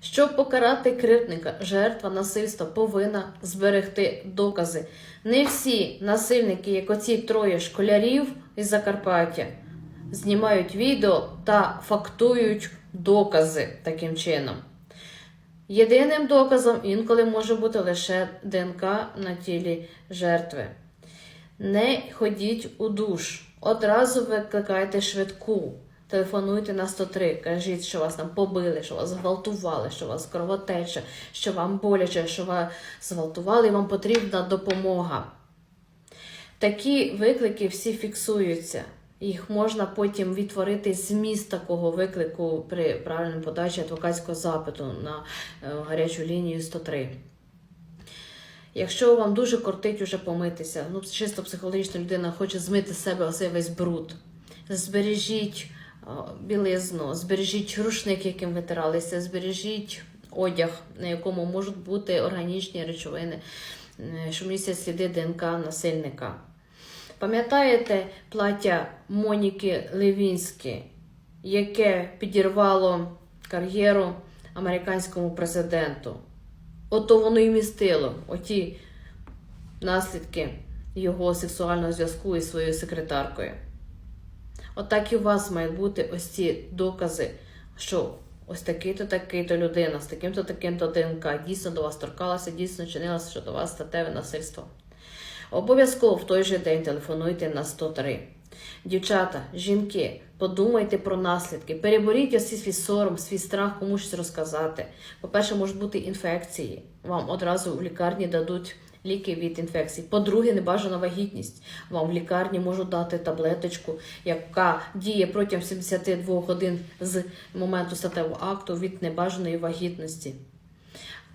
Щоб покарати кривдника, жертва насильства повинна зберегти докази. Не всі насильники, як оці троє школярів із Закарпаття, знімають відео та фактують докази таким чином. Єдиним доказом інколи може бути лише ДНК на тілі жертви. Не ходіть у душ. Одразу викликайте швидку. Телефонуйте на 103, кажіть, що вас там побили, що вас зґвалтували, що вас кровотеча, що вам боляче, що вас зґвалтували і вам потрібна допомога. Такі виклики всі фіксуються. Їх можна потім відтворити зміст такого виклику при правильній подачі адвокатського запиту на е, гарячу лінію 103. Якщо вам дуже кортить уже помитися, ну чисто психологічна людина хоче змити з себе оцей весь бруд. Збережіть білизну, збережіть рушник, яким витиралися, збережіть одяг, на якому можуть бути органічні речовини, е, що містять сліди ДНК насильника. Пам'ятаєте плаття Моніки Левінські, яке підірвало кар'єру американському президенту? Ото воно і містило оті наслідки його сексуального зв'язку із своєю секретаркою. Отак і у вас мають бути ось ці докази, що ось такий-то такий-то людина з таким-то таким-то ДНК дійсно до вас торкалася, дійсно чинилася щодо вас статеве насильство. Обов'язково в той же день телефонуйте на 103. Дівчата, жінки, подумайте про наслідки. Переборіть ось свій сором, свій страх комусь розказати. По-перше, можуть бути інфекції. Вам одразу в лікарні дадуть ліки від інфекцій. По-друге, небажана вагітність. Вам в лікарні можуть дати таблеточку, яка діє протягом 72 годин з моменту статевого акту від небажаної вагітності.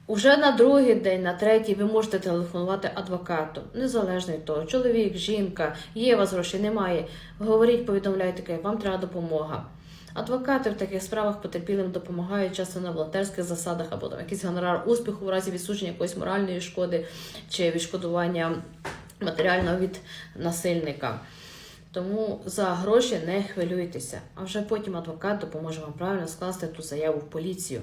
Уже на другий день, на третій, ви можете телефонувати адвокату, незалежно від того, чоловік, жінка, є у вас грошей, немає. Говоріть, повідомляйте, таке, вам треба допомога. Адвокати в таких справах потерпілим допомагають часто на волонтерських засадах або там якийсь гонорар успіху в разі відсудження якоїсь моральної шкоди чи відшкодування матеріального від насильника. Тому за гроші не хвилюйтеся, а вже потім адвокат допоможе вам правильно скласти ту заяву в поліцію.